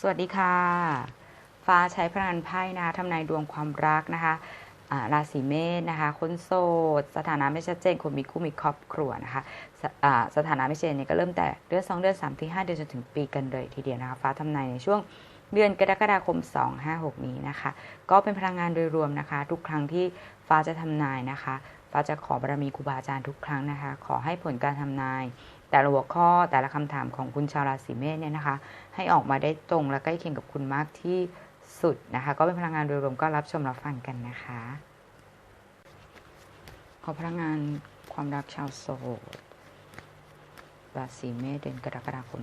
สวัสดีค่ะ ฟ้าใช้พลังไพ่นะคะทำนายดวงความรักนะคะอ่าราศีเมษนะคะคนโสด สถานะไม่ชัดเจนคนมีคู่มีครอบครัวนะคะสอ่าสถานะไม่ชัดเจนเนี่ยก็เริ่มแต่เดือน2เดือน3ที่5เดือนจนถึงปีกันเลยทีเดียวนะคะฟ้าทำนายในช่วงเดือนกรกฎาคม 256 นี้นะคะ ก็เป็นพลังงานโดยรวมนะคะ ทุกครั้งที่ฟ้าจะทำนายนะคะ ฟ้าจะขอบารมีครูบาอาจารย์ทุกครั้งนะคะ ขอให้ผลการทำนาย แต่ละหัวข้อแต่ละคำถามของคุณชาวราศีเมษเนี่ยนะคะ ให้ออกมาได้ตรงและใกล้เคียงกับคุณมากที่สุดนะคะ ก็เป็นพลังงานโดยรวมก็รับชมรับฟังกันนะคะขอพลังงานความรักชาวโสดราศีเมษเดือนกรกฎาคม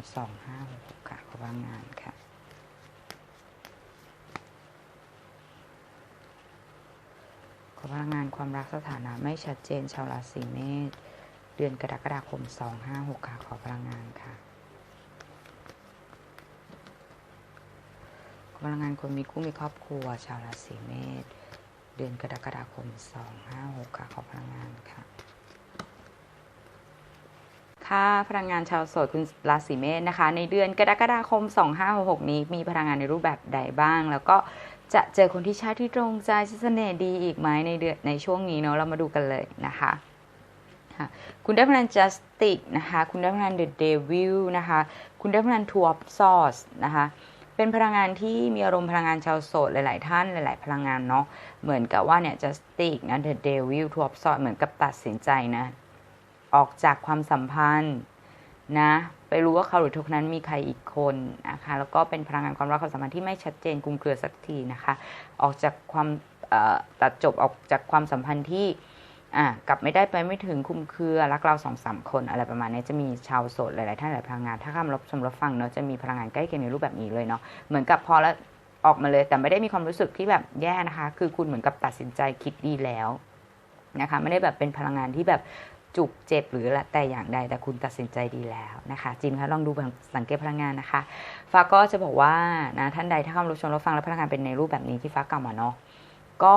256ค่ะขอพลังงานค่ะขอพลังงานความรักสถานะไม่ชัดเจนชาวราศีเมษ ดือนกรกฎาคม 256 ค่ะ ขอพลังงานค่ะพลังงานคนมีคู่มีครอบครัว ชาวราศีเมษ เดือนกรกฎาคม 256 ค่ะ ขอพลังงานค่ะค่ะพลังงานชาวโสดคุณราศีเมษนะคะ ในเดือนกรกฎาคม 2566 นี้มีพลังงานในรูปแบบใดบ้าง แล้วก็จะเจอคนที่ใช่ที่ตรงใจเสน่ห์ดีอีกไหมในเดือนในช่วงนี้เนาะเรามาดูกันเลยนะคะ ค่ะคุณได้พลัง Justice นะคะ คุณได้พลัง The Devil นะคะ คุณได้พลัง Two of Swords นะคะ เป็นพลังงานที่มีอารมณ์พลังงานชาวโสดหลาย ๆ ท่านหลาย ๆ พลังงานเนาะ เหมือนกับว่าเนี่ย Justice นะ The Devil Two of Swords เหมือนกับตัดสินใจนะ ออกจากความสัมพันธ์นะไปรู้ว่าเขาหรือทุกนั้นมีใครอีกคนนะคะแล้วก็เป็นพลังงานความรักความสัมพันธ์ที่ไม่ชัดเจนคลุมเครือสักทีนะคะ ออกจากความตัดจบออกจากความสัมพันธ์ที่ อะกลับไม่ได้ไปไม่ถึงคลุมเครือรักเราสองสามคนอะไรประมาณนี้จะมีชาวโสดหลาย ๆ ท่านหลายพลังงาน ถ้าข้ามรับชมรับฟังเนาะจะมีพลังงานใกล้เคียงในรูปแบบนี้เลยเนาะเหมือนกับพอแล้วออกมาเลยแต่ไม่ได้มีความรู้สึกที่แบบแย่นะคะ คือคุณเหมือนกับตัดสินใจคิดดีแล้วนะคะ ไม่ได้แบบเป็นพลังงานที่แบบจุกเจ็บหรือละแต่อย่างใดแต่คุณตัดสินใจดีแล้วนะคะ จิมคะลองดูสังเกตพลังงานนะคะ ฟ้าก็จะบอกว่านะท่านใดถ้าเข้ามารับชมรับฟังแล้วพลังงานเป็นในรูปแบบนี้ที่ฟ้ากล่าวมาเนาะก็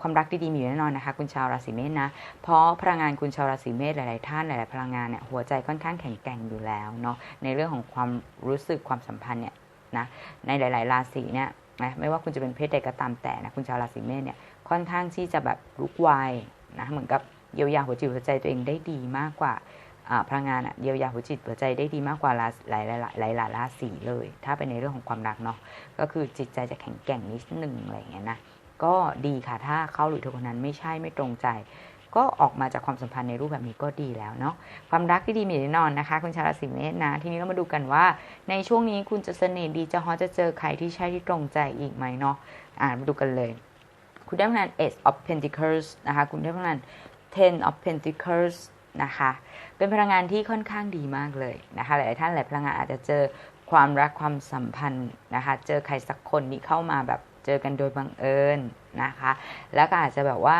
ความรักดีๆมีอยู่แน่นอนนะคะ คุณชาวราศีเมษนะ เพราะพลังงานคุณชาวราศีเมษหลายๆท่านหลายๆพลังงานเนี่ยหัวใจค่อนข้างแข็งแกร่งอยู่แล้วเนาะในเรื่องของความรู้สึกความสัมพันธ์เนี่ยนะในหลาย ๆ ราศีเนี่ยนะไม่ว่าคุณจะเป็นเพศใดก็ตามแต่นะคุณชาวราศีเมษเนี่ยค่อนข้างที่จะแบบลุกไวนะเหมือนกับเยียวยาหัวจิตหัวใจตัวเองได้ดีมากกว่าพลังงานอะเยียวยาหัวจิตหัวใจได้ดีมากกว่าหลายหลายหลายหลายราศีเลย ถ้าเป็นในเรื่องของความรักเนาะก็คือจิตใจจะแข็งแกร่งนิดหนึ่งอะไรอย่างเงี้ยนะ ก็ดีค่ะถ้าเขาหรือเธอคนนั้นไม่ใช่ไม่ตรงใจ ก็ออกมาจากความสัมพันธ์ในรูปแบบนี้ก็ดีแล้วเนาะความรักที่ดีมีแน่นอนนะคะ คุณชาราศีเมษนะทีนี้เรามาดูกันว่า ในช่วงนี้คุณจะเสน่ห์ดีจะฮอจะเจอใครที่ใช่ที่ตรงใจอีกไหมเนาะอ่านมาดูกันเลย คุณได้พลัง Ace of Pentacles นะคะคุณได้พลัง Ten of Pentacles นะคะเป็นพลังงานที่ค่อนข้างดีมากเลยนะคะหลายท่านหลายพลังงานอาจจะเจอความรักความสัมพันธ์นะคะเจอใครสักคนนี้เข้ามาแบบ เจอกันโดยบังเอิญนะคะ แล้วก็อาจจะแบบว่า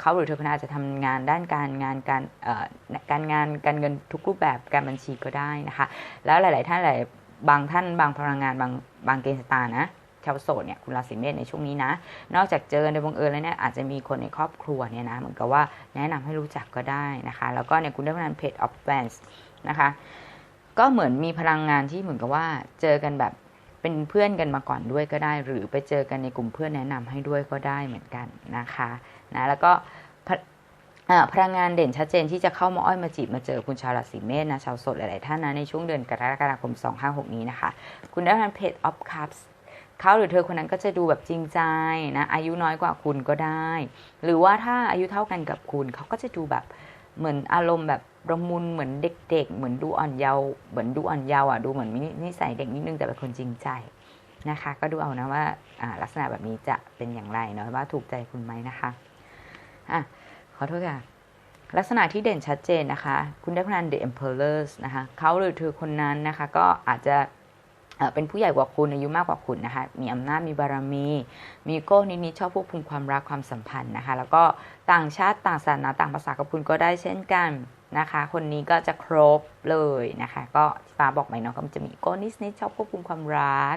เขาหรือเธอคนอาจจะทำงานด้านการงานการการงานการเงินทุกรูปแบบการบัญชีก็ได้นะคะ แล้วหลาย ๆ ท่านหลายบางท่านบางพลังงานบางบางเกณฑ์สตาร์นะชาวโสดเนี่ยคุณราศีเมษในช่วงนี้นะ นอกจากเจอกันโดยบังเอิญแล้วเนี่ยอาจจะมีคนในครอบครัวเนี่ยนะเหมือนกับว่าแนะนำให้รู้จักก็ได้นะคะ แล้วก็เนี่ยคุณได้พลังเพจออฟแฟนส์นะคะ ก็เหมือนมีพลังงานที่เหมือนกับว่าเจอกันแบบ เป็นเพื่อนกันมาก่อนด้วยก็ได้ หรือไปเจอกันในกลุ่มเพื่อนแนะนำให้ด้วยก็ได้เหมือนกันนะคะนะแล้วก็พลังงานเด่นชัดเจนที่จะเข้ามาอ้อยมาจีบมาเจอคุณชาวราศีเมษนะชาวโสดหลาย ๆ ท่านนะในช่วงเดือนกรกฎาคม 256 นี้นะคะ คุณได้พลังเพจออฟคัพส์เขาหรือเธอคนนั้นก็จะดูแบบจริงใจนะอายุน้อยกว่าคุณก็ได้ หรือว่าถ้าอายุเท่ากันกับคุณเขาก็จะดูแบบเหมือนอารมณ์แบบ ระมุนเหมือนเด็ก ๆ เหมือนดูอ่อนเยาว์เหมือนดูอ่อนเยาว์อะดูเหมือนนิสัยเด็กนิดนึงแต่เป็นคนจริงใจนะคะ ก็ดูเอานะว่าลักษณะแบบนี้จะเป็นอย่างไรเนาะว่าถูกใจคุณไหมนะคะอะขอโทษค่ะลักษณะที่เด่นชัดเจนนะคะ คุณได้พนัน The Emperors นะคะเขาหรือเธอคนนั้นนะคะ ก็อาจจะเป็นผู้ใหญ่กว่าคุณอายุมากกว่าคุณนะคะ มีอำนาจมีบารมี มีโก้นิดๆชอบควบคุมความรักความสัมพันธ์นะคะ แล้วก็ต่างชาติต่างศาสนาต่างภาษากับคุณก็ได้เช่นกัน นะคะ คนนี้ก็จะครบเลยนะคะ ก็ฟ้าบอกไหมเนาะก็จะมีโก้นิดๆชอบควบคุมความรัก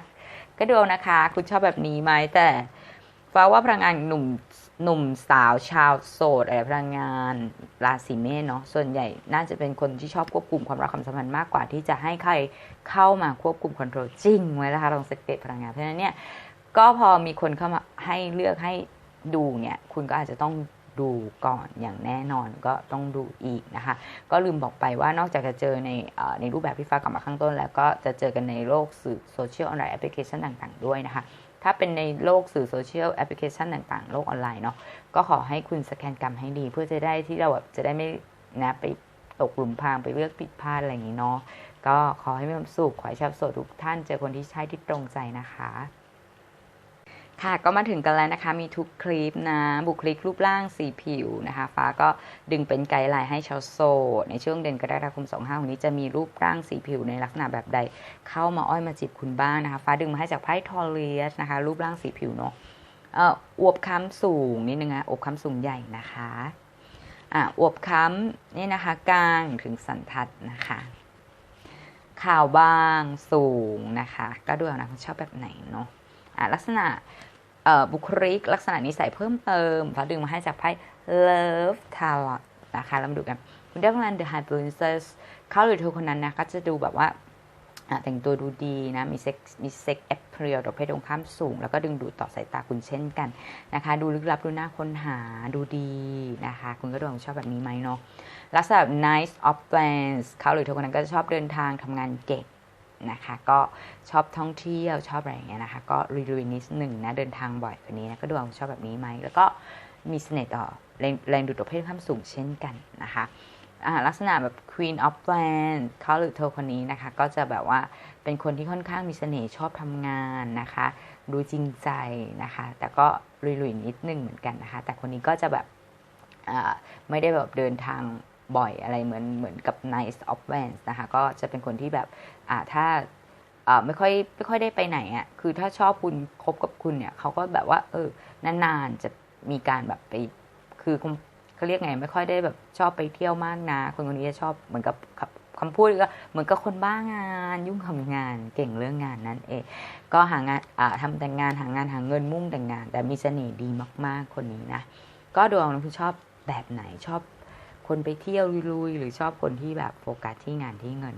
ก็ดูนะคะ คุณชอบแบบนี้ไหมแต่ฟ้าว่าพลังงานหนุ่มหนุ่มสาวชาวโสดอะไรพลังงานราศีเมษเนาะส่วนใหญ่น่าจะเป็นคนที่ชอบควบคุมความรักความสัมพันธ์มากกว่าที่จะให้ใครเข้ามาควบคุมคอนโทรลจริงไว้แล้วคะลองสังเกตพลังงานเพราะฉะนั้นเนี่ยก็พอมีคนเข้ามาให้เลือกให้ดูเนี่ย คุณก็อาจจะต้อง ดูก่อนอย่างแน่นอนก็ต้องดูอีกนะคะ ก็ลืมบอกไปว่านอกจากจะเจอในในรูปแบบที่ฟ้ากลับมาข้างต้น แล้วก็จะเจอกันในโลกสื่อโซเชียลออนไลน์แอปพลิเคชันต่างๆด้วยนะคะ ถ้าเป็นในโลกสื่อโซเชียลแอปพลิเคชันต่างๆ โลกออนไลน์เนาะก็ขอให้คุณสแกนกรรมให้ดี เพื่อจะได้ที่เราแบบจะได้ไม่นะไปตกหลุมพรางไปเลือกผิดพลาดอะไรอย่างนี้เนาะก็ขอให้มีความสุขขอให้ชาวโสดทุกท่านเจอคนที่ใช่ที่ตรงใจนะคะ ค่ะก็มาถึงกันแล้วนะคะ มีทุกคลิปนะ บุคลิกรูปร่างสีผิวนะคะ ฟ้าก็ดึงเป็นไกด์ไลน์ให้ชาวโซในช่วงเดือนกรกฎาคม 25วันนี้จะมีรูปร่างสีผิวในลักษณะแบบใด เข้ามาอ้อยมาจีบคุณบ้างนะคะ ฟ้าดึงมาให้จากไพ่ทอเลียสนะคะ รูปร่างสีผิวเนาะเอ่ออวบค้ำสูงนิดนึงนะอวบค้ำสูงใหญ่นะคะอะอวบค้ำนี่นะคะกลางถึงสันทัดนะคะข่าวบางสูงนะคะ ก็ดูนะชอบแบบไหนเนาะะลักษณะ บุคลิกลักษณะนิสัยเพิ่มเติมเขาดึงมาให้จากไพ่ Love Talent นะคะเรามาดูกันคุณได้พลัง The High Princess เขาหรือเธอคนนั้นนะก็จะดูแบบว่าแต่งตัวดูดีนะ มีเซ็กมีเซ็กแอปเพียลดอกเพศตรงข้ามสูง แล้วก็ดึงดูดต่อสายตาคุณเช่นกันนะคะ ดูลึกลับดูน่าค้นหาดูดีนะคะ คุณก็ดูชอบแบบนี้ไหมเนาะลักษณะ nice of plans เขาหรือเธอคนนั้นก็จะชอบเดินทางทำงานเก่ง นะคะ ก็ชอบท่องเที่ยวชอบอะไรอย่างเงี้ยนะคะ ก็รีวิวนิดหนึ่งนะเดินทางบ่อยคนนี้นะก็ดูว่าชอบแบบนี้ไหมแล้วก็มีเสน่ห์ต่อแรงแรงดูดเพศข้ามสูงเช่นกันนะคะลักษณะแบบ Queen of Wands เขาหรือเธอคนนี้นะคะ ก็จะแบบว่าเป็นคนที่ค่อนข้างมีเสน่ห์ชอบทำงานนะคะ ดูจริงใจนะคะ แต่ก็ลุยๆนิดนึงเหมือนกันนะคะ แต่คนนี้ก็จะแบบไม่ได้แบบเดินทางบ่อยอะไรเหมือนเหมือนกับ Nice of Wands นะคะ ก็จะเป็นคนที่แบบ อ่าถ้าอ่าไม่ค่อยไม่ค่อยได้ไปไหนอะ่ะคือถ้าชอบคุณคบกับคุณเนี่ยเขาก็แบบว่า เออนานๆจะมีการแบบไป คือเขาเรียกไง ไม่ค่อยได้แบบชอบไปเที่ยวมากนะคนคนนี้จะชอบเหมือนกับคำพูดก็เหมือนกับคนบ้างานยุ่งทำงานเก่งเรื่องงานนั่นเอง ก็หางานอ่าทำแต่งงานหางานหาเงินมุ่งแต่งงาน แต่มีเสน่ห์ดีมาก ๆ คนนี้นะ ก็ดวงคุณชอบแบบไหนชอบ คนไปเที่ยวลุยหรือชอบคนที่แบบโฟกัสที่งานที่เงิน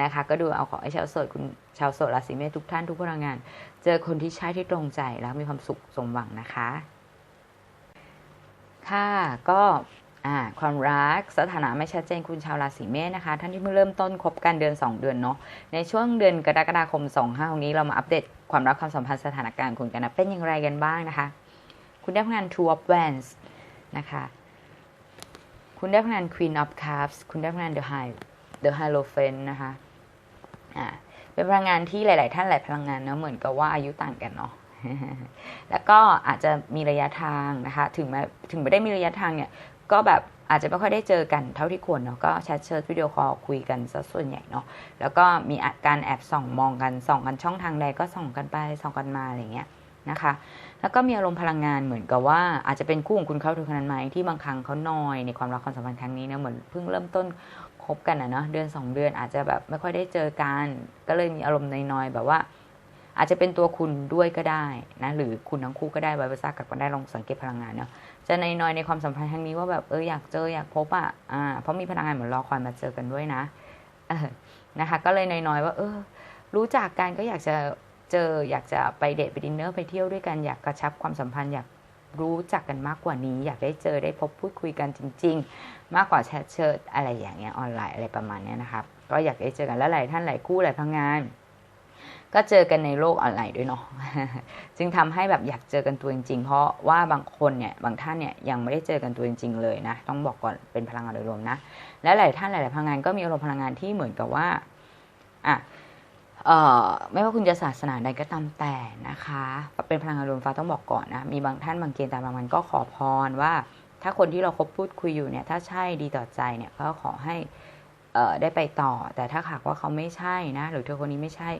นะคะ ก็ดูเอาขอให้ชาวโสดคุณชาวโสดราศีเมษทุกท่านทุกพลังงาน เจอคนที่ใช่ที่ตรงใจแล้วมีความสุขสมหวังนะคะ ค่ะก็ความรักสถานะไม่ชัดเจนคุณชาวราศีเมษนะคะ ท่านที่เพิ่งเริ่มต้นคบกันเดือน 2 เดือนเนาะในช่วงเดือนกรกฎาคม 2 5งนี้เรามาอัปเดตความรักความสัมพันธ์สถานการณ์คุณกันนะเป็นอย่างไรกันบ้างนะคะ คุณได้งาน Two of Wands นะคะ คุณได้พลัง Queen of Cups คุณได้พลัง The High The Hierophant นะคะอ่าเป็นพลังงานที่หลาย ๆ ท่านหลายพลังงานเนาะเหมือนกับว่าอายุต่างกันเนาะแล้วก็อาจจะมีระยะทางนะคะ ถึงแม้ถึงไม่ได้มีระยะทางเนี่ย ก็แบบอาจจะไม่ค่อยได้เจอกันเท่าที่ควรเนาะก็แชทเชิญวิดีโอคอลคุยกันซะส่วนใหญ่เนาะแล้วก็มีการแอบส่องมองกันส่องกันช่องทางใดก็ส่องกันไปส่องกันมาอะไรเงี้ย นะคะ แล้วก็มีอารมณ์พลังงานเหมือนกับว่าอาจจะเป็นคู่ของคุณเขาถึงขนาดไหมที่บางครั้งเขานอยในความรักความสัมพันธ์ครั้งนี้นะเหมือนเพิ่งเริ่มต้นคบกันนะเนาะเดือน 2 เดือนอาจจะแบบไม่ค่อยได้เจอกันก็เลยมีอารมณ์นอยๆแบบว่า อาจจะเป็นตัวคุณด้วยก็ได้นะหรือคุณทั้งคู่ก็ได้ไว้ภาษากับกันได้ลองสังเกตพลังงานเนาะจะนอยๆในความสัมพันธ์ครั้งนี้ว่าแบบเอออยากเจออยากพบอะอ่าเพราะมีพลังงานเหมือนรอคอยมาเจอกันด้วยนะนะคะก็เลยนอยๆว่า เออ รู้จักกันก็อยากจะ เจออยากจะไปเดทไปดินเนอร์ไปเที่ยวด้วยกันอยากกระชับความสัมพันธ์อยากรู้จักกันมากกว่านี้ อยากได้เจอได้พบพูดคุยกันจริง ๆ มากกว่าแชทเชิดอะไรอย่างเงี้ยออนไลน์อะไรประมาณนี้นะครับก็อยากได้เจอกันแล้วหลายท่านหลายคู่หลายพังงาน ก็เจอกันในโลกออนไลน์ด้วยเนาะจึงทำให้แบบอยากเจอกันตัวจริง ๆ เพราะว่าบางคนเนี่ยบางท่านเนี่ยยังไม่ได้เจอกันตัวจริง ๆ เลยนะต้องบอกก่อนเป็นพลังงานโดยรวมนะและหลายท่านหลายๆพลังงานก็มีอารมณ์พลังงานที่เหมือนกับว่าอะ ไม่ว่าคุณจะศาสนาใดก็ตามแต่นะคะเป็นพลังงานลมฟ้าต้องบอกก่อนนะมีบางท่านบางเกณฑ์ตามบางมันก็ขอพรว่า ถ้าคนที่เราคบพูดคุยอยู่เนี่ย ถ้าใช่ดีต่อใจเนี่ยก็ขอให้ได้ไปต่อ แต่ถ้าหากว่าเขาไม่ใช่นะ หรือเธอคนนี้ไม่ใช่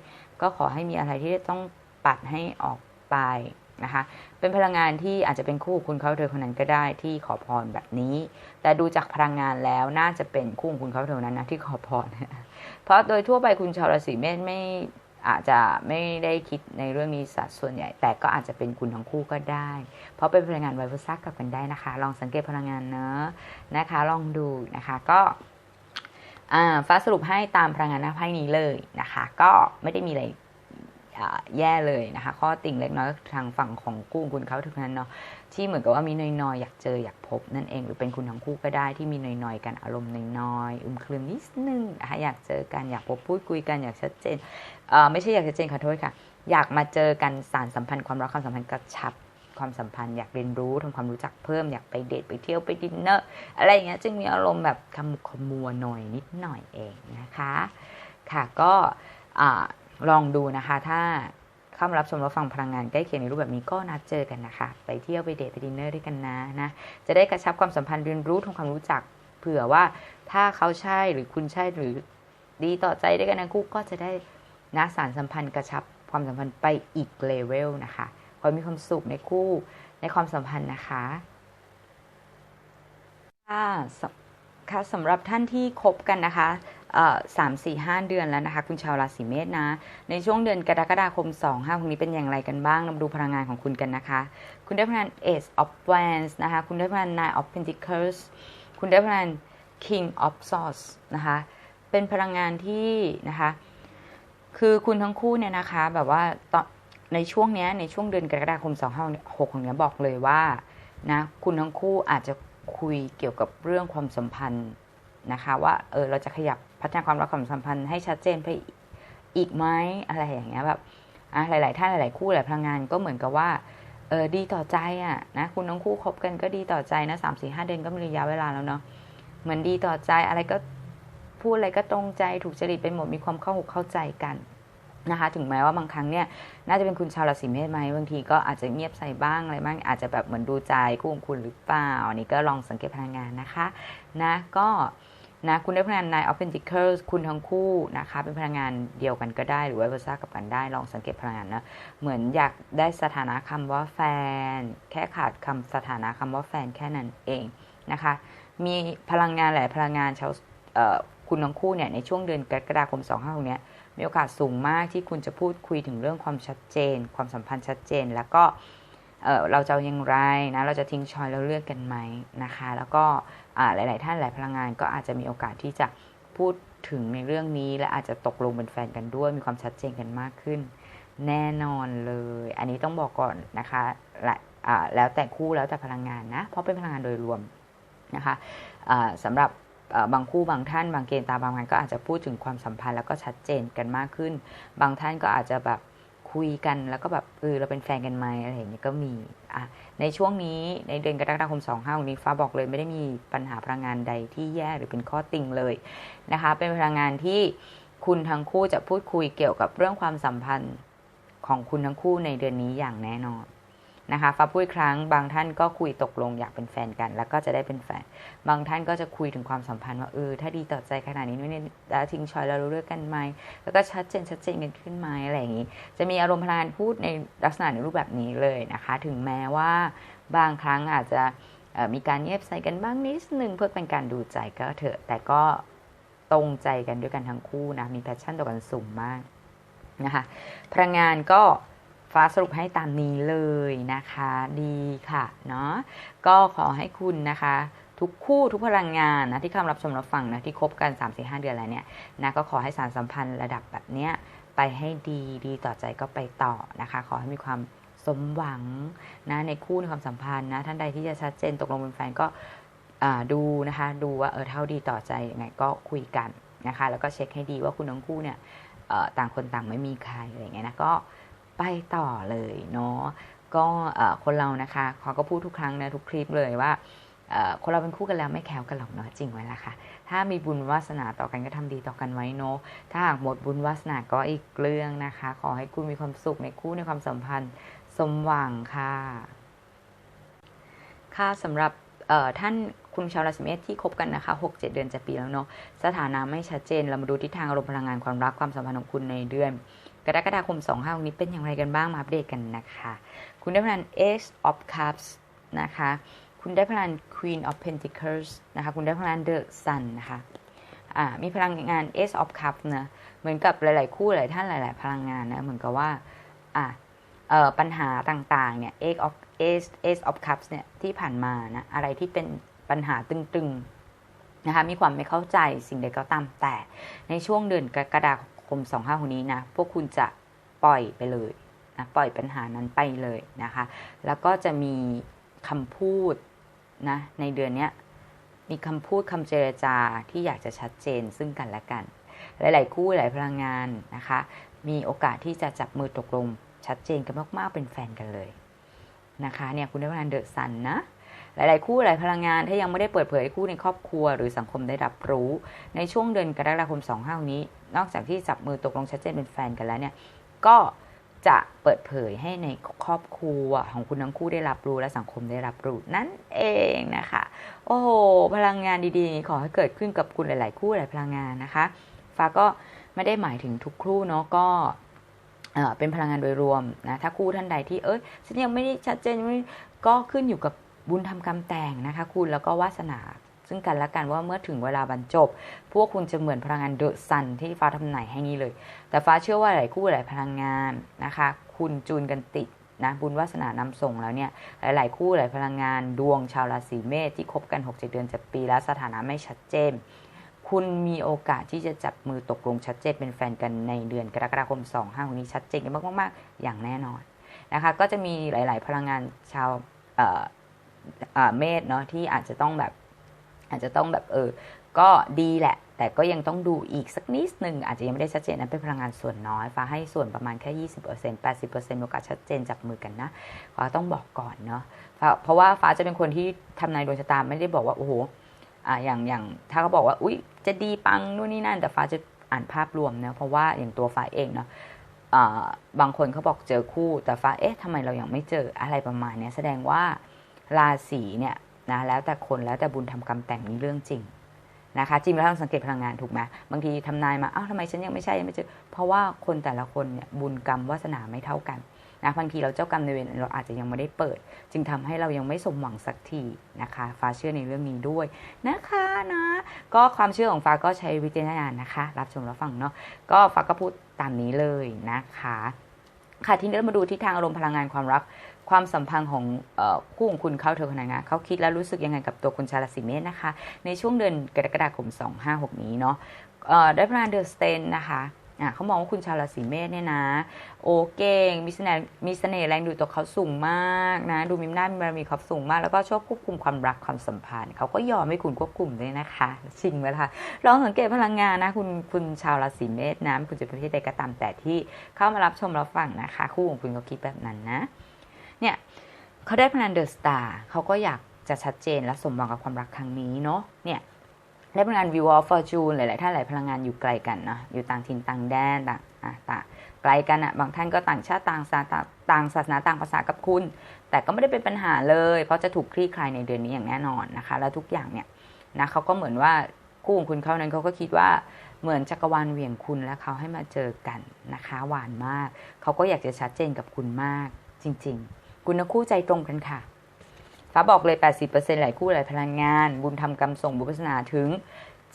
ก็ขอให้มีอะไรที่ต้องปัดให้ออกไปนะคะ เป็นพลังงานที่อาจจะเป็นคู่คุณเขาเธอคนนั้นก็ได้ที่ขอพรแบบนี้ แต่ดูจากพลังงานแล้วน่าจะเป็นคู่คุณเขาเธอนั้นนะที่ขอพร ราะโดยทั่วไปคุณชาวราศีเมษไม่อาจจะไม่ได้คิดในเรื่องนี้สัดส่วนใหญ่ แต่ก็อาจจะเป็นคุณทั้งคู่ก็ได้ เพราะเป็นพลังงานไวโพซักกับกันได้นะคะ ลองสังเกตพลังงานเนอะนะคะ ลองดูนะคะก็ฟ้าสรุปให้ตามพลังงานหน้าไพ่นี้เลยนะคะ ก็ไม่ได้มีอะไร แย่เลยนะคะข้อติ่งเล็กน้อยทางฝั่งของกู้คุณเขาทุกนั้นเนาะที่เหมือนกับว่ามีน้อยๆอยากเจออยากพบนั่นเอง หรือเป็นคุณทั้งคู่ก็ได้ที่มีน้อยๆกันอารมณ์น้อยๆอึมครึมนิดนึงนะคะอยากเจอกันอยากพบพูดคุยกันอยากชัดเจนไม่ใช่อยากชัดเจนขอโทษค่ะ อยากมาเจอกันสารสัมพันธ์ความรักความสัมพันธ์กระชับความสัมพันธ์อยากเรียนรู้ทำความรู้จักเพิ่มอยากไปเดทไปเที่ยวไปดินเนอร์อะไรอย่างเงี้ยจึงมีอารมณ์แบบขมุขมัวหน่อยนิดหน่อยเองนะคะ ค่ะก็ ลองดูนะคะ ถ้าเข้ามารับชมรับฟังพลังงานใกล้เคียงในรูปแบบนี้ก็นัดเจอกันนะคะ ไปเที่ยวไปเดทไปดินเนอร์ด้วยกันนะนะ จะได้กระชับความสัมพันธ์เรียนรู้ทำความรู้จัก เผื่อว่าถ้าเขาใช่หรือคุณใช่หรือดีต่อใจด้วยกันนะคู่ก็จะได้นะสารสัมพันธ์กระชับความสัมพันธ์ไปอีกเลเวลนะคะขอมีความสุขในคู่ในความสัมพันธ์นะคะค่ะค่ะสำหรับท่านที่คบกันนะคะ สามสี่ห้าเดือนแล้วนะคะคุณชาวราศีเมษนะ ในช่วงเดือนกรกฎาคม2 5คงนี้เป็นอย่างไรกันบ้างเราดูพลังงานของคุณกันนะคะ คุณได้พลัง Ace of Wands นะคะ คุณได้พลัง Nine of Pentacles คุณได้พลัง King of Swords นะคะ เป็นพลังงานที่นะคะ คือคุณทั้งคู่เนี่ยนะคะแบบว่าตอนในช่วงนี้ในช่วงเดือนกรกฎาคม2 5 6ของนี้บอกเลยว่านะคุณทั้งคู่อาจจะคุยเกี่ยวกับเรื่องความสัมพันธ์นะคะ ว่าเออเราจะขยับ พัฒนาความรักความสัมพันธ์ให้ชัดเจนไปอีกไหมอะไรอย่างเงี้ยแบบอะหลาย ๆ ท่านหลาย ๆ คู่หลายพลังงานก็เหมือนกับว่าเออดีต่อใจอะนะคุณทั้งคู่คบกันก็ดีต่อใจนะสามสี่ห้าเดือนก็มีระยะเวลาแล้วเนาะเหมือนดีต่อใจอะไรก็พูดอะไรก็ตรงใจถูกจริตไปหมดมีความเข้าหูเข้าใจกันนะคะ ถึงแม้ว่าบางครั้งเนี่ย น่าจะเป็นคุณชาวราศีเมษไหมบางทีก็อาจจะเงียบใส่บ้างอะไรบ้างอาจจะแบบเหมือนดูใจคู่ของคุณหรือเปล่าอันนี้ก็ลองสังเกตพลังงานนะคะ นะก็ นะคุณได้พลังงาน Nine of Pentacles คุณทั้งคู่นะคะ เป็นพลังงานเดียวกันก็ได้หรือว่าเวอร์ซ่ากับกันได้ลองสังเกตพลังงานนะ เหมือนอยากได้สถานะคำว่าแฟน แค่ขาดคำสถานะคำว่าแฟนแค่นั้นเองนะคะ มีพลังงานหลายพลังงานชาวคุณทั้งคู่เนี่ยในช่วงเดือนกรกฎาคม2 5 6เนี้ยมีโอกาสสูงมากที่คุณจะพูดคุยถึงเรื่องความชัดเจน ความสัมพันธ์ชัดเจน แล้วก็ เเราจะอย่างไรนะเราจะทิ้งชอยแล้วเลือกกันไหมนะคะ แล้วก็หลาย ๆ ท่านหลายพลังงานก็อาจจะมีโอกาสที่จะพูดถึงในเรื่องนี้ และอาจจะตกลงเป็นแฟนกันด้วย มีความชัดเจนกันมากขึ้น แน่นอนเลย อันนี้ต้องบอกก่อนนะคะและแล้วแต่คู่แล้วแต่พลังงานนะ เพราะเป็นพลังงานโดยรวมนะคะะสำหรับบางคู่บางท่าน บางเกณฑ์ตาบางงานก็อาจจะพูดถึงความสัมพันธ์แล้วก็ชัดเจนกันมากขึ้น บางท่านก็อาจจะแบบ คุยกันแล้วก็แบบเออเราเป็นแฟนกันไหมอะไรอย่างนี้ก็มีอะในช่วงนี้ในเดือนกรกฎาคม 2 5นี้ฟ้าบอกเลยไม่ได้มีปัญหาพลังงานใดที่แย่หรือเป็นข้อติ่งเลยนะคะ เป็นพลังงานที่คุณทั้งคู่จะพูดคุยเกี่ยวกับเรื่องความสัมพันธ์ของคุณทั้งคู่ในเดือนนี้อย่างแน่นอน นะคะฟ้าพูดครั้งบางท่านก็คุยตกลงอยากเป็นแฟนกัน แล้วก็จะได้เป็นแฟน บางท่านก็จะคุยถึงความสัมพันธ์ว่าเออถ้าดีต่อใจขนาดนี้นี่แล้วทิ้งชอยแล้วรู้เรื่องกันไหมแล้วก็ชัดเจนชัดเจนกันขึ้นไหมอะไรอย่างนี้ จะมีอารมณ์พลานพูดในลักษณะในรูปแบบนี้เลยนะคะ ถึงแม้ว่าบางครั้งอาจจะมีการเงียบใส่กันบ้างนิดนึงเพื่อเป็นการดูใจก็เถอะ แต่ก็ตรงใจกันด้วยกันทั้งคู่นะมีแพชชั่นต่อกันสูงมากนะคะพลังงานก็ ฟ้าสรุปให้ตามนี้เลยนะคะ ดีค่ะเนาะก็ขอให้คุณนะคะทุกคู่ทุกพลังงานนะที่เข้ารับชมรับฟังนะที่คบกัน3 4 5 เดือนแล้วเนี่ยนะก็ขอให้สารสัมพันธ์ระดับแบบเนี้ยไปให้ดีดีต่อใจก็ไปต่อนะคะ ขอให้มีความสมหวังนะในคู่ในความสัมพันธ์นะท่านใดที่จะชัดเจนตกลงเป็นแฟนก็ดูนะคะ ดูว่าเออเท่าดีต่อใจยังไงก็คุยกันนะคะ แล้วก็เช็คให้ดีว่าคุณทั้งคู่เนี่ยต่างคนต่างไม่มีใครอะไรเงี้ยนะก็ ไปต่อเลยเนาะก็คนเรานะคะเขาก็พูดทุกครั้งนะทุกคลิปเลยว่าคนเราเป็นคู่กันแล้วไม่แคล้วกันหรอกเนาะจริงไว้ละค่ะ ถ้ามีบุญวาสนาต่อกันก็ทำดีต่อกันไว้เนาะถ้าหากหมดบุญวาสนาก็อีกเรื่องนะคะ ขอให้คุณมีความสุขในคู่ในความสัมพันธ์สมหวังค่ะ ค่ะสำหรับท่านคุณชาวราศีเมษที่คบกันนะคะ6-7 เดือนจะปีแล้วเนาะสถานะไม่ชัดเจนเรามาดูทิศทางอารมณ์พลังงานความรักความสัมพันธ์ของคุณในเดือน กรกฎาคม2 5นี้เป็นอย่างไรกันบ้างมาอัปเดตกันนะคะ คุณได้พลัง Ace of Cups นะคะ คุณได้พลัง Queen of Pentacles นะคะ คุณได้พลัง The Sun นะคะอ่ามีพลังงาน Ace of Cups นะเหมือนกับหลาย ๆ คู่หลายท่านหลาย ๆ พลังงานนะ เหมือนกับว่าอ่าเอ่อปัญหาต่าง ๆ เนี่ย Ace of Ace Ace of Cups เนี่ยที่ผ่านมานะอะไรที่เป็นปัญหาตึง ๆ นะคะมีความไม่เข้าใจสิ่งใดก็ตามแต่ในช่วงเดือนกรกฎา คม25คนนี้นะ พวกคุณจะปล่อยไปเลยนะปล่อยปัญหานั้นไปเลยนะคะ แล้วก็จะมีคำพูดนะในเดือนนี้มีคำพูดคำเจรจาที่อยากจะชัดเจนซึ่งกันและกัน หลาย ๆ คู่หลายพลังงานนะคะ มีโอกาสที่จะจับมือตกลงชัดเจนกันมาก ๆ เป็นแฟนกันเลยนะคะเนี่ยคุณได้พลังเดอะซันนะ หลาย ๆ คู่หลายพลังงานถ้ายังไม่ได้เปิดเผยคู่ในครอบครัว หรือสังคมได้รับรู้ ในช่วงเดือนกรกฎาคม25นี้ นอกจากที่จับมือตกลงชัดเจนเป็นแฟนกันแล้วเนี่ยก็จะเปิดเผยให้ในครอบครัวของคุณทั้งคู่ได้รับรู้และสังคมได้รับรู้นั่นเองนะคะ โอ้โหพลังงานดีๆ ขอให้เกิดขึ้นกับคุณหลาย ๆ คู่หลายพลังงานนะคะ ฟ้าก็ไม่ได้หมายถึงทุกคู่เนาะก็เป็นพลังงานโดยรวมนะถ้าคู่ท่านใดที่เอ้ยฉันยังไม่ได้ชัดเจนก็ขึ้นอยู่กับ บุญทำกรรมแต่งนะคะ คุณแล้วก็วาสนา ซึ่งกันและกันว่าเมื่อถึงเวลาบรรจบ พวกคุณจะเหมือนพลังงานเดอะซันที่ฟ้าทำนายให้นี้เลย แต่ฟ้าเชื่อว่าหลายคู่หลายพลังงานนะคะ คุณจูนกันติดนะบุญวาสนานำส่งแล้วเนี่ยหลาย ๆ คู่หลายพลังงานดวงชาวราศีเมษที่คบกัน 6 7 เดือนจะปีแล้วสถานะไม่ชัดเจน คุณมีโอกาสที่จะจับมือตกลงชัดเจนเป็นแฟนกันในเดือนกรกฎาคม 2 5วันนี้ชัดเจนกันมาก ๆ อย่างแน่นอนนะคะ ก็จะมีหลาย ๆ พลังงานชาว เมษเนาะที่อาจจะต้องแบบอาจจะต้องแบบเออ ก็ดีแหละ แต่ก็ยังต้องดูอีกสักนิดหนึ่งอาจจะยังไม่ได้ชัดเจนนั้นเป็นพลังงานส่วนน้อย ฟ้าให้ส่วนประมาณแค่ 20% 80%โอกาสชัดเจนจับมือกันนะฟ้าต้องบอกก่อนเนาะเพราะว่าฟ้าจะเป็นคนที่ทำนายดวงชะตาไม่ได้บอกว่าโอ้โหอ่าอย่างอย่างถ้าเขาบอกว่าอุ้ยจะดีปังนู่นนี่นั่น แต่ฟ้าจะอ่านภาพรวมเนะเพราะว่าอย่างตัวฟ้าเองเนาะบางคนเขาบอกเจอคู่แต่ฟ้าเอ๊ะทำไมเรายังไม่เจออะไรประมาณนี้แสดงว่า ราศีเนี่ยนะแล้วแต่คนแล้วแต่บุญทำกรรมแต่งนี่เรื่องจริงนะคะจริงแล้วต้องสังเกตพลังงานถูกไหมบางทีทำนายมาอ้าวทำไมฉันยังไม่ใช่ยังไม่เจอเพราะว่าคนแต่ละคนเนี่ยบุญกรรมวาสนาไม่เท่ากันนะบางทีเราเจ้ากรรมในเวรเราอาจจะยังไม่ได้เปิด จึงทำให้เรายังไม่สมหวังสักทีนะคะฟ้าเชื่อในเรื่องนี้ด้วยนะคะนะก็ความเชื่อของฟ้าก็ใช้วิจารณญาณนะคะ รับชมรับฟังเนาะก็ฟ้าก็พูดตามนี้เลยนะคะค่ะทีนี้เรามาดูทิศทางอารมณ์พลังงานความรัก ความสัมพันธ์ของคู่ของคุณเขาเธอคนนั้นเขาคิดและรู้สึกยังไงกับตัวคุณชาลสิเมษนะคะ ในช่วงเดือนกรกฎาคม 256 นี้เนาะได้พลังเดอร์สเตนนะคะเขามองว่าคุณชาวราศีเมษเนี่ยนะ โอเก่งมีเสน่ห์มีเสน่ห์แรงดูตัวเขาสูงมากนะ ดูมีหน้ามีบารมีเขาสูงมาก แล้วก็ชอบควบคุมความรักความสัมพันธ์ เขาก็ยอมให้คุณควบคุมด้วยนะคะจริงไหมล่ะลองสังเกตพลังงานนะคุณคุณชาวราศีเมษนะคุณจะเป็นที่ใดก็ตามแต่ที่เข้ามารับชมรับฟังนะคะ คู่ของคุณเขาคิดแบบนั้นนะ เนี่ยเขาได้พลังเดอะสตาร์เขาก็อยากจะชัดเจนและสมหวังกับความรักครั้งนี้เนาะเนี่ยได้พลังงานวิวออฟฟอร์จูนหลาย ๆ ท่านหลายพลังงานอยู่ไกลกันเนาะอยู่ต่างถิ่นต่างแดนต่างอะต่างไกลกันอะบางท่านก็ต่างชาติต่างศาสนาต่างศาสนาต่างภาษากับคุณ แต่ก็ไม่ได้เป็นปัญหาเลย เพราะจะถูกคลี่คลายในเดือนนี้อย่างแน่นอนนะคะ แล้วทุกอย่างเนี่ยนะเขาก็เหมือนว่าคู่ของคุณเขานั้นเขาก็คิดว่าเหมือนจักรวาลเหวี่ยงคุณและเขาให้มาเจอกันนะคะ หวานมาก เขาก็อยากจะชัดเจนกับคุณมากจริง ๆ คุณคู่ใจตรงกันค่ะ ฟ้าบอกเลย 80%หลายคู่หลายพลังงาน บุญทำกรรมส่งบุญพัฒนาถึง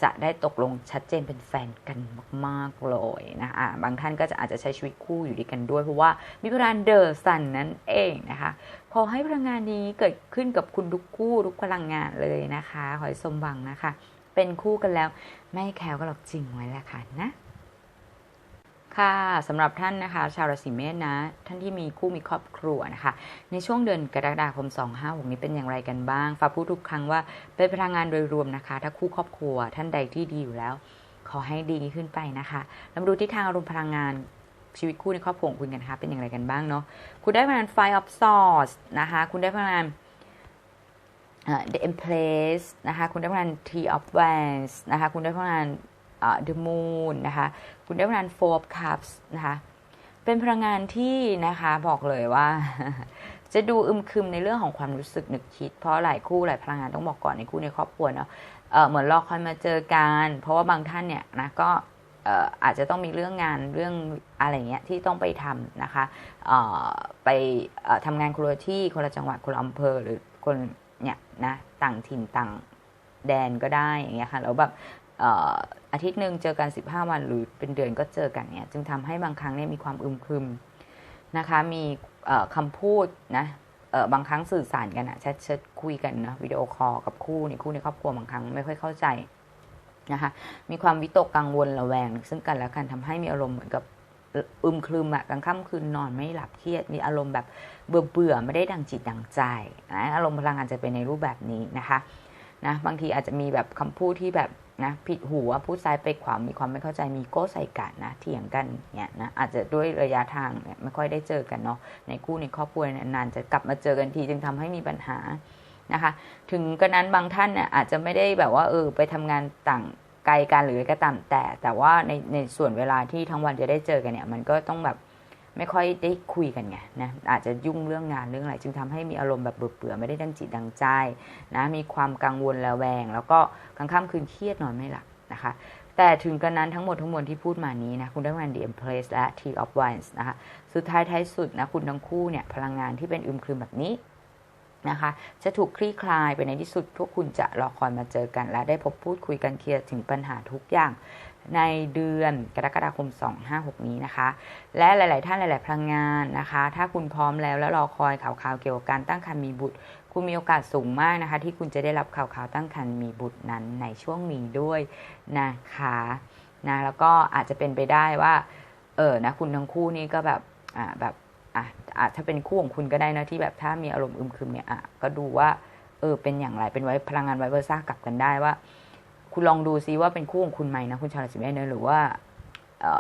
จะได้ตกลงชัดเจนเป็นแฟนกันมาก ๆ เลยนะะบางท่านก็จะอาจจะใช้ชีวิตคู่อยู่ด้วยกันด้วย เพราะว่ามีพลังเดอร์สันนั่นเองนะคะ ขอให้พลังงานนี้เกิดขึ้นกับคุณทุกคู่ทุกพลังงานเลยนะคะ ขอให้สมบังนะคะ เป็นคู่กันแล้วไม่แคล้วก็หรอกจริงไว้แล้วค่ะนะ ค่ะสำหรับท่านนะคะ ชาวราศีเมษนะ ท่านที่มีคู่มีครอบครัวนะคะ ในช่วงเดือนกรกฎาคม 256 นี้เป็นอย่างไรกันบ้างฟ้าพูดทุกครั้งว่าเป็นพลังงานโดยรวมนะคะ ถ้าคู่ครอบครัว ท่านใดที่ดีอยู่แล้ว ขอให้ดีขึ้นไปนะคะเรามาดูที่ทางอารมณ์พลังงานชีวิตคู่ในครอบครัวของคุณกันนะคะเป็นอย่างไรกันบ้างเนาะคุณได้พลังงาน Five of Swords นะคะ คุณได้พลังงาน The Empress นะคะ คุณได้พลังงาน Tea of Wands นะคะ คุณได้พลังงาน The Moon นะคะคุณได้พลังงาน Four of Cups นะคะเป็นพลังงานที่นะคะบอกเลยว่า จะดูอึมครึมในเรื่องของความรู้สึกนึกคิด เพราะหลายคู่หลายพลังงานต้องบอกก่อนในคู่ในครอบครัวเนาะเหมือนรอคอยมาเจอกันเพราะว่าบางท่านเนี่ยนะก็อาจจะต้องมีเรื่องงานเรื่องอะไรเงี้ยที่ต้องไปทำนะคะไปทำงานคนละที่คนละจังหวัดคนละอำเภอหรือคนเนี่ยนะต่างถิ่นต่างแดนก็ได้อย่างเงี้ยค่ะแล้วแบบ อาทิตย์หนึ่งเจอกัน 15 วันหรือเป็นเดือนก็เจอกันเนี่ยจึงทำให้บางครั้งเนี่ยมีความอึมครึมนะคะมีเอ่อคำพูดนะบางครั้งสื่อสารกันอะแชทแชทคุยกันนะวิดีโอคอลกับคู่ในคู่ในครอบครัวบางครั้งไม่ค่อยเข้าใจนะคะมีความวิตกกังวลระแวง ซึ่งกันและกันทำให้มีอารมณ์เหมือนกับอึมครึมอะกลางค่ำคืนนอนไม่หลับเครียด มีอารมณ์แบบเบื่อเบื่อไม่ได้ดังจิตดังใจนะอารมณ์พลังงานจะเป็นในรูปแบบนี้นะคะนะบางทีอาจจะมีแบบคำพูดที่แบบ นะผิดหูอะพูดซ้ายไปขวามีความไม่เข้าใจมีโก้ใส่กันนะเถียงกันเนี่ยนะอาจจะด้วยระยะทางเนี่ยไม่ค่อยได้เจอกันเนาะในคู่ในครอบครัวนานๆจะกลับมาเจอกันทีจึงทำให้มีปัญหานะคะ ถึงกระนั้นบางท่านเนี่ยอาจจะไม่ได้แบบว่าเออไปทำงานต่างไกลกันหรืออะไรก็ตามแต่ แต่ว่าในในส่วนเวลาที่ทั้งวันจะได้เจอกันเนี่ย มันก็ต้องแบบ ไม่ค่อยได้คุยกันไงนะอาจจะยุ่งเรื่องงานเรื่องอะไร จึงทำให้มีอารมณ์แบบเบื่อๆไม่ได้ดังจิตดังใจนะมีความกังวลระแวง แล้วก็กลางค่ำคืนเครียดนอนไม่หลับนะคะแต่ถึงกระนั้นทั้งหมดทั้งมวลที่พูดมานี้นะคุณได้งาน The Empress และ Tea of Wands นะคะสุดท้ายท้ายสุดนะคุณทั้งคู่เนี่ยพลังงานที่เป็นอึมครึมแบบนี้นะคะจะถูกคลี่คลายไปในที่สุดพวกคุณจะรอคอยมาเจอกัน และได้พบพูดคุยกันเคลียร์ถึงปัญหาทุกอย่าง ในเดือนกรกฎาคม 256 นี้นะคะ และหลาย ๆ ท่านหลาย ๆ พลังงานนะคะ ถ้าคุณพร้อมแล้วแล้วรอคอยข่าวๆเกี่ยวกับการตั้งครรภ์มีบุตร คุณมีโอกาสสูงมากนะคะ ที่คุณจะได้รับข่าวๆตั้งครรภ์มีบุตรนั้นในช่วงนี้ด้วยนะคะนะแล้วก็อาจจะเป็นไปได้ว่าเออนะคุณทั้งคู่นี่ก็แบบอ่าแบบอะอะถ้าเป็นคู่ของคุณก็ได้นะที่แบบถ้ามีอารมณ์อึมครึมเนี่ยอะก็ดูว่าเออเป็นอย่างไรเป็นไว้พลังงานไวเวอร์ซ่ากลับกันได้ว่า คุณลองดูซิว่าเป็นคู่ของคุณไหมนะคุณชาวราศีเมษเนอะหรือว่า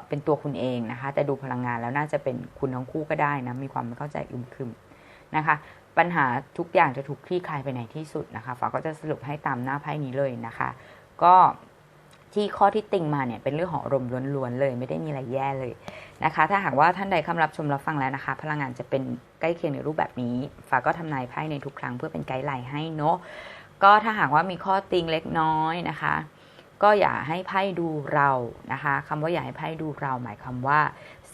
เป็นตัวคุณเองนะคะ แต่ดูพลังงานแล้วน่าจะเป็นคุณทั้งคู่ก็ได้นะมีความไม่เข้าใจอึมครึมนะคะ ปัญหาทุกอย่างจะถูกคลี่คลายไปในที่สุดนะคะฝาก็จะสรุปให้ตามหน้าไพ่นี้เลยนะคะ ก็ที่ข้อที่ติงมาเนี่ยเป็นเรื่องของอารมณ์ล้วนๆเลย ไม่ได้มีอะไรแย่เลยนะคะ ถ้าหากว่าท่านใดเข้ามารับชมรับฟังแล้วนะคะ พลังงานจะเป็นใกล้เคียงในรูปแบบนี้ฝากก็ทำนายไพ่ในทุกครั้งเพื่อเป็นไกด์ไลน์ให้เนาะ ก็ถ้าหากว่ามีข้อติงเล็กน้อยนะคะ ก็อย่าให้ไพ่ดูเรานะคะคำว่าอย่าให้ไพ่ดูเราหมายความว่า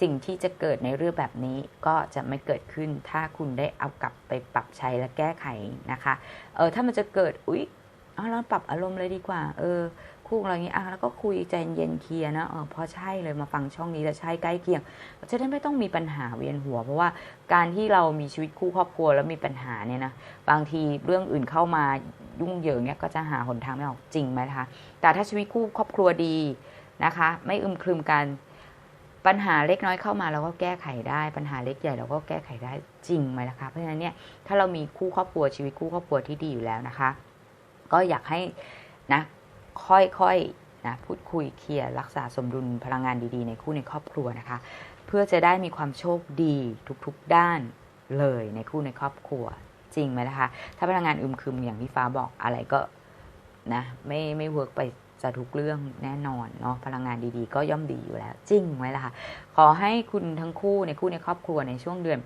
สิ่งที่จะเกิดในเรื่องแบบนี้ก็จะไม่เกิดขึ้น ถ้าคุณได้เอากลับไปปรับใช้และแก้ไขนะคะ เออถ้ามันจะเกิดอุ๊ยเอาเราปรับอารมณ์เลยดีกว่า เออ คู่อะไรอย่างนี้อะแล้วก็คุยใจเย็นเคลียร์นะเออพอใช่เลยมาฟังช่องนี้จะใช่ใกล้เคียงจะได้ไม่ต้องมีปัญหาเวียนหัว เพราะว่าการที่เรามีชีวิตคู่ครอบครัวแล้วมีปัญหาเนี่ยนะบางทีเรื่องอื่นเข้ามายุ่งเหยิงเนี่ยก็จะหาหนทางไม่ออกจริงไหมคะแต่ถ้าชีวิตคู่ครอบครัวดีนะคะ ไม่อึมครึมกันปัญหาเล็กน้อยเข้ามาเราก็แก้ไขได้ ปัญหาเล็กใหญ่เราก็แก้ไขได้จริงไหมล่ะคะเพราะฉะนั้นเนี่ยถ้าเรามีคู่ครอบครัวชีวิตคู่ครอบครัวที่ดีอยู่แล้วนะคะ ก็อยากให้นะ ค่อยๆนะพูดคุยเคลียร์รักษาสมดุลพลังงานดีๆ ในคู่ในครอบครัวนะคะ เพื่อจะได้มีความโชคดีทุกๆด้านเลยในคู่ในครอบครัวจริงไหมล่ะคะ ถ้าพลังงานอึมครึมอย่างที่ฟ้าบอกอะไรก็นะไม่ไม่เวิร์กไปจะทุกเรื่องแน่นอนเนาะพลังงานดีๆ ก็ย่อมดีอยู่แล้ว จริงไหมล่ะคะขอให้คุณทั้งคู่ในคู่ในครอบครัวในช่วงเดือน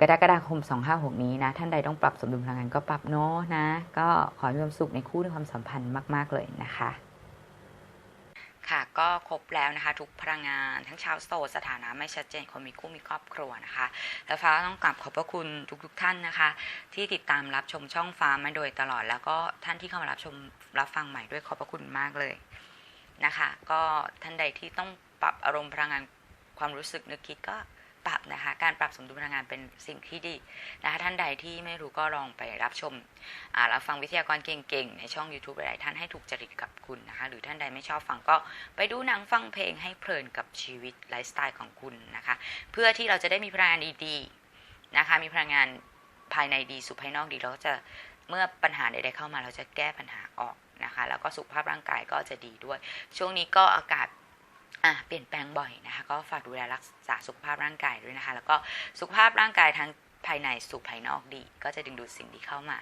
กรกฎาคม 256 นี้นะ ท่านใดต้องปรับสมดุลพลังงานก็ปรับเนาะนะ ก็ขอมีความสุขในคู่ในความสัมพันธ์มาก ๆ เลยนะคะ ค่ะก็ครบแล้วนะคะ ทุกพลังงานทั้งชาวโสดสถานะไม่ชัดเจนคนมีคู่มีครอบครัวนะคะ แล้วฟ้าต้องกลับขอบพระคุณทุกๆทท่านนะคะ ที่ติดตามรับชมช่องฟ้ามาโดยตลอด แล้วก็ท่านที่เข้ามารับชมรับฟังใหม่ด้วยขอบพระคุณมากเลยนะคะ ก็ท่านใดที่ต้องปรับอารมณ์พลังงานความรู้สึกนึกคิดก็ ปรับนะคะ การปรับสมดุลพลังงานเป็นสิ่งที่ดีนะคะท่านใดที่ไม่รู้ก็ลองไปรับชมอ่ารับฟังวิทยากรเก่งๆ ในช่อง YouTube หลายๆท่านให้ถูกจริตกับคุณนะคะ หรือท่านใดไม่ชอบฟังก็ไปดูหนังฟังเพลงให้เพลินกับชีวิตไลฟ์สไตล์ของคุณนะคะ เพื่อที่เราจะได้มีพลังงานดีๆนะคะ มีพลังงานภายในดีสู่ภายนอกดีเราก็จะเมื่อปัญหาใดๆเข้ามาเราจะแก้ปัญหาออกนะคะ แล้วก็สุขภาพร่างกายก็จะดีด้วย ช่วงนี้ก็อากาศ อะเปลี่ยนแปลงบ่อยนะคะ ก็ฝากดูแลรักษาสุขภาพร่างกายด้วยนะคะ แล้วก็สุขภาพร่างกายทั้งภายในสู่ภายนอกดี ก็จะดึงดูดสิ่งดีเข้ามา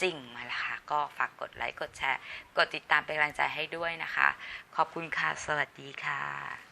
จริงมาละค่ะ ก็ฝากกดไลค์ กดแชร์ กดติดตามเป็นกำลังใจให้ด้วยนะคะ ขอบคุณค่ะ สวัสดีค่ะ